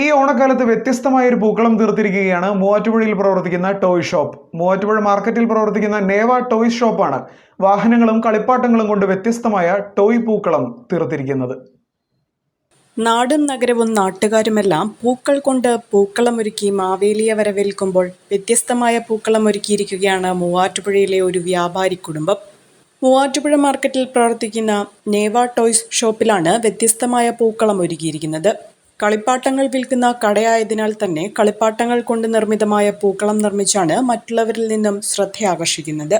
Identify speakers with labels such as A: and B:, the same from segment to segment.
A: ഈ ഓണക്കാലത്ത് വ്യത്യസ്തമായ ഒരു പൂക്കളം തീർത്തിരിക്കുകയാണ്. മൂവാറ്റുപുഴയിൽ പ്രവർത്തിക്കുന്ന ടോയ് ഷോപ്പ്. മൂവാറ്റുപുഴ മാർക്കറ്റിൽ പ്രവർത്തിക്കുന്ന നേവ ടോയ്സ് ഷോപ്പാണ് വാഹനങ്ങളും കളിപ്പാട്ടങ്ങളും കൊണ്ട് വ്യത്യസ്തമായ ടോയ് പൂക്കളം തീർത്തിരിക്കുന്നത്.
B: നാടും നഗരവും നാട്ടുകാരുമെല്ലാം പൂക്കൾ കൊണ്ട് പൂക്കളമൊരുക്കി മാവേലിയെ വരവേൽക്കുമ്പോൾ വ്യത്യസ്തമായ പൂക്കളം ഒരുക്കിയിരിക്കുകയാണ് മൂവാറ്റുപുഴയിലെ ഒരു വ്യാപാരി കുടുംബം. മൂവാറ്റുപുഴ മാർക്കറ്റിൽ പ്രവർത്തിക്കുന്ന നേവ ടോയ്സ് ഷോപ്പിലാണ് വ്യത്യസ്തമായ പൂക്കളം ഒരുക്കിയിരിക്കുന്നത്. കളിപ്പാട്ടങ്ങൾ വിൽക്കുന്ന കടയായതിനാൽ തന്നെ കളിപ്പാട്ടങ്ങൾ കൊണ്ട് നിർമ്മിതമായ പൂക്കളം നിർമ്മിച്ചാണ് മറ്റുള്ളവരിൽ നിന്നും ശ്രദ്ധയാകർഷിക്കുന്നത്.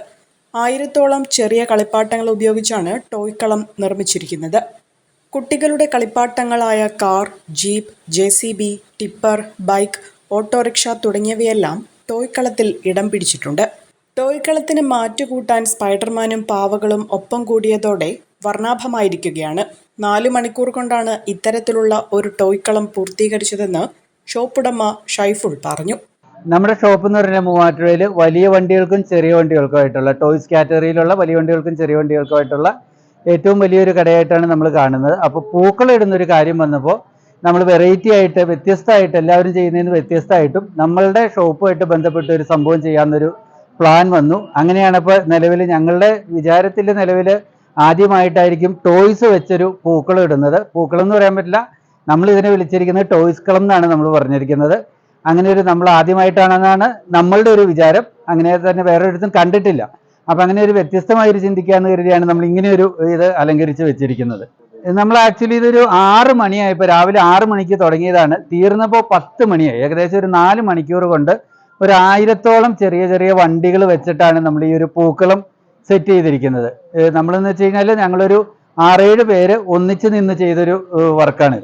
B: ആയിരത്തോളം ചെറിയ കളിപ്പാട്ടങ്ങൾ ഉപയോഗിച്ചാണ് ടോയ് കളം നിർമ്മിച്ചിരിക്കുന്നത്. കുട്ടികളുടെ കളിപ്പാട്ടങ്ങളായ car jeep J C B tipper bike autorickshaw തുടങ്ങിയവയെല്ലാം ടോയ് കളത്തിൽ ഇടം പിടിച്ചിട്ടുണ്ട്. ടോയ് കളത്തിന് മാറ്റുകൂട്ടാൻ സ്പൈഡർമാനും പാവകളും ഒപ്പം കൂടിയതോടെ വർണാഭമായിരിക്കുകയാണ്. നാല് മണിക്കൂർ കൊണ്ടാണ് ഇത്തരത്തിലുള്ള ഒരു ടോയ് കളം പൂർത്തീകരിച്ചതെന്ന് ഷോപ്പുടമ ഷൈഫുൾ പറഞ്ഞു.
C: നമ്മുടെ ഷോപ്പ് എന്ന് പറഞ്ഞാൽ മൂവാറ്റുപുഴയിൽ വലിയ വണ്ടികൾക്കും ചെറിയ വണ്ടികൾക്കും ആയിട്ടുള്ള ടോയ്സ് കാറ്റഗറിയിലുള്ള വലിയ വണ്ടികൾക്കും ചെറിയ വണ്ടികൾക്കും ആയിട്ടുള്ള ഏറ്റവും വലിയൊരു കടയായിട്ടാണ് നമ്മൾ കാണുന്നത്. അപ്പോൾ പൂക്കളിടുന്ന ഒരു കാര്യം വന്നപ്പോൾ നമ്മൾ വെറൈറ്റി ആയിട്ട് വ്യത്യസ്തമായിട്ട് എല്ലാവരും ചെയ്യുന്നതിന് വ്യത്യസ്തമായിട്ടും നമ്മളുടെ ഷോപ്പുമായിട്ട് ബന്ധപ്പെട്ട ഒരു സംഭവം ചെയ്യാമെന്നൊരു പ്ലാൻ വന്നു. അങ്ങനെയാണ് ഇപ്പോൾ നിലവിൽ ഞങ്ങളുടെ വിചാരത്തിൽ നിലവിൽ ആദ്യമായിട്ടായിരിക്കും ടോയ്സ് വെച്ചൊരു പൂക്കളം ഇടുന്നത്. പൂക്കളം എന്ന് പറയാൻ പറ്റില്ല. നമ്മൾ ഇതിനെ വിളിച്ചിരിക്കുന്നത് ടോയ്സ് കളം എന്നാണ് നമ്മൾ പറഞ്ഞിരിക്കുന്നത്. അങ്ങനെ ഒരു നമ്മൾ ആദ്യമായിട്ടാണെന്നാണ് നമ്മളുടെ ഒരു വിചാരം. അങ്ങനെ തന്നെ വേറൊരിടത്തും കണ്ടിട്ടില്ല. അപ്പം അങ്ങനെ ഒരു വ്യത്യസ്തമായ ഒരു ചിന്തിക്കാന്ന് കരുതിയാണ് നമ്മൾ ഇങ്ങനെ ഒരു ഇത് അലങ്കരിച്ച് വെച്ചിരിക്കുന്നത്. നമ്മൾ ആക്ച്വലി ഇതൊരു ആറ് മണിയായപ്പോൾ രാവിലെ ആറ് മണിക്ക് തുടങ്ങിയതാണ്. തീർന്നപ്പോൾ പത്ത് മണിയായി. ഏകദേശം ഒരു നാല് മണിക്കൂർ കൊണ്ട് ഒരു ആയിരത്തോളം ചെറിയ ചെറിയ വണ്ടികൾ വെച്ചിട്ടാണ് നമ്മൾ ഈ ഒരു പൂക്കളം സെറ്റ് ചെയ്തിരിക്കുന്നത്. നമ്മളെന്ന് വെച്ച് കഴിഞ്ഞാൽ ഞങ്ങളൊരു ആറേഴ് പേര് ഒന്നിച്ച് നിന്ന് ചെയ്തൊരു വർക്കാണ്.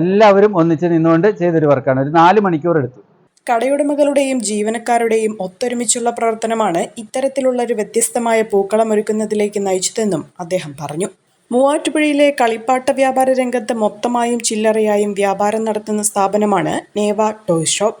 C: എല്ലാവരും ഒന്നിച്ച് നിന്നുകൊണ്ട് ചെയ്തൊരു വർക്കാണ്. ഒരു നാല് മണിക്കൂർ എടുത്തു.
B: കടയുടമകളുടെയും ജീവനക്കാരുടെയും ഒത്തൊരുമിച്ചുള്ള പ്രവർത്തനമാണ് ഇത്തരത്തിലുള്ള ഒരു വ്യത്യസ്തമായ പൂക്കളം ഒരുക്കുന്നതിലേക്ക് നയിച്ചതെന്നും അദ്ദേഹം പറഞ്ഞു. മൂവാറ്റുപുഴയിലെ കളിപ്പാട്ട വ്യാപാര രംഗത്ത് മൊത്തമായും ചില്ലറയായും വ്യാപാരം നടത്തുന്ന സ്ഥാപനമാണ് നേവ ടോയ് ഷോപ്പ്.